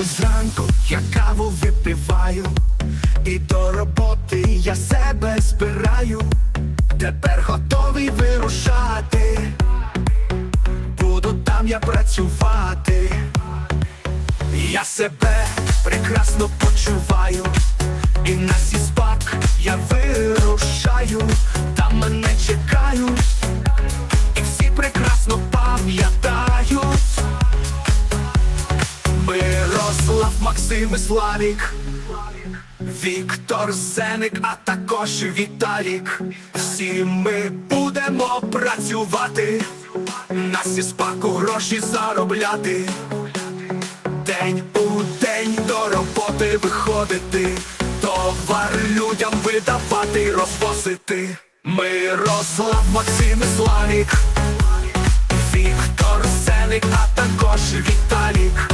Вставши зранку, я каву випиваю, і до роботи я себе збираю. Тепер готовий вирушати. Буду там я працювати. Я себе прекрасно почуваю, і на сіспак я вирушаю, Максим Славік, Віктор Зеник, а також Віталік. Всі ми будемо працювати, на сіспаку гроші заробляти. День у день до роботи виходити, товар людям видавати, розвозити. Мирослав, Максим і Славік, Віктор Сеник, а також Віталік.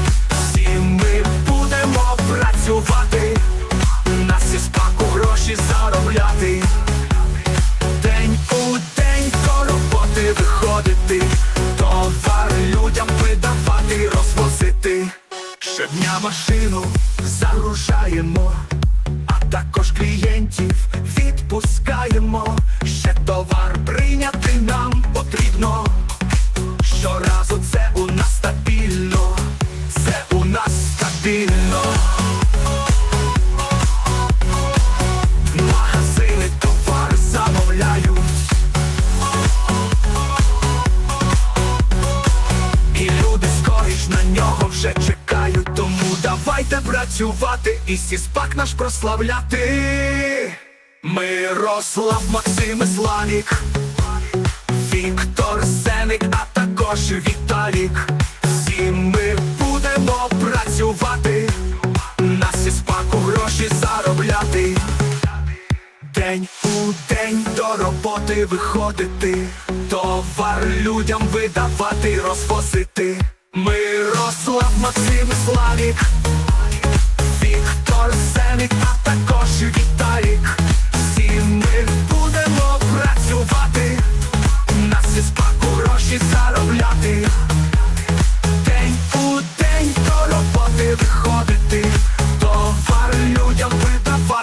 Щодня машину загружаємо, а також клієнтів відпускаємо. Ще товар прийняти нам потрібно. Щоразу це у нас стабільно, це у нас стабільно. Магазини товар замовляють. І люди скоріш на нього вже чекають. Давайте працювати і сіспак наш прославляти. Мирослав, Максим і Славік, Віктор Сеник, а також Віталік. Всі ми будемо працювати, на сіспаку гроші заробляти. День у день до роботи виходити, товар людям видавати, розвозити.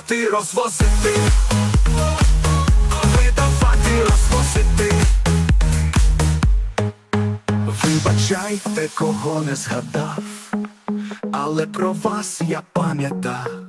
Видавати, розвозити. Видавати, розвозити. Вибачайте, кого не згадав, але про вас я пам'ятав.